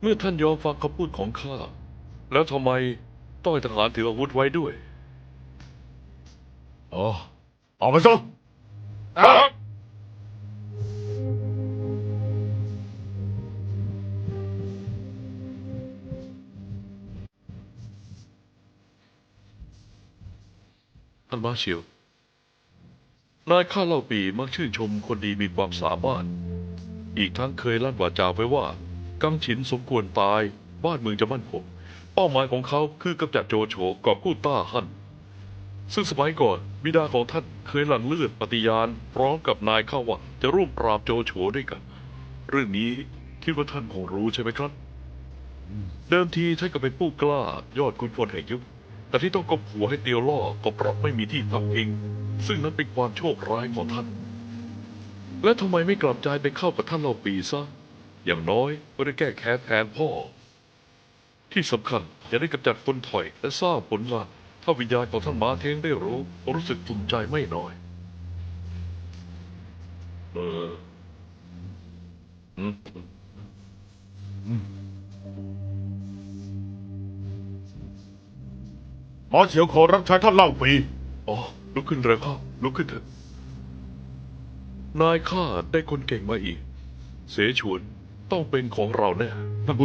เมื่อท่านยอมฟังคำพูดของข้า แล้วทำไมต้องให้ทหารถืออาวุธไว้ด้วย อ๋อเอามาซะท่านมาเชียวนายข้าเล่าปีมักชื่นชมคนดีมีความสามารถ อีกทั้งเคยลั่นวาจาไว้ว่า กังฉินสมควรตาย บ้านเมืองจะมั่นคงเป้าหมายของเขาคือกำจัดโจโฉกอบกู้ต้าฮั่นซึ่งสมัยก่อนบิดาของท่านเคยหลั่งเลือดปฏิญาณพร้อมกับนายข้าว่าจะร่วมปราบโจโฉด้วยกัน เรื่องนี้คิดว่าท่านคงรู้ใช่ไหมครับ เดิมทีท่านก็เป็นผู้กล้ายอดคุณพลแห่งยุคแต่ที่ต้องกบหัวให้เตียวล่อก็เพราะไม่มีที่พักพิงซึ่งนั้นเป็นความโชคร้ายของท่าน และทำไมไม่กลับใจไปเข้ากับท่านเล่าปีซะ อย่างน้อยก็ได้แก้แค้นแทนพ่อ ที่สำคัญจะได้กำจัดคนถอยและสร้างผลงานถ้าวิญญาณของท่านมาเทงได้รู้ก็รู้สึกภูมิใจไม่น้อยเอออืมหมอเฉียวขอรับใช้ท่านเล่าปี อ๋อ ลุกขึ้นเร็วเข้าลุกขึ้นเถอะ นายข้าได้คนเก่งมาอีก เสฉวน ต้องเป็นของเราแน่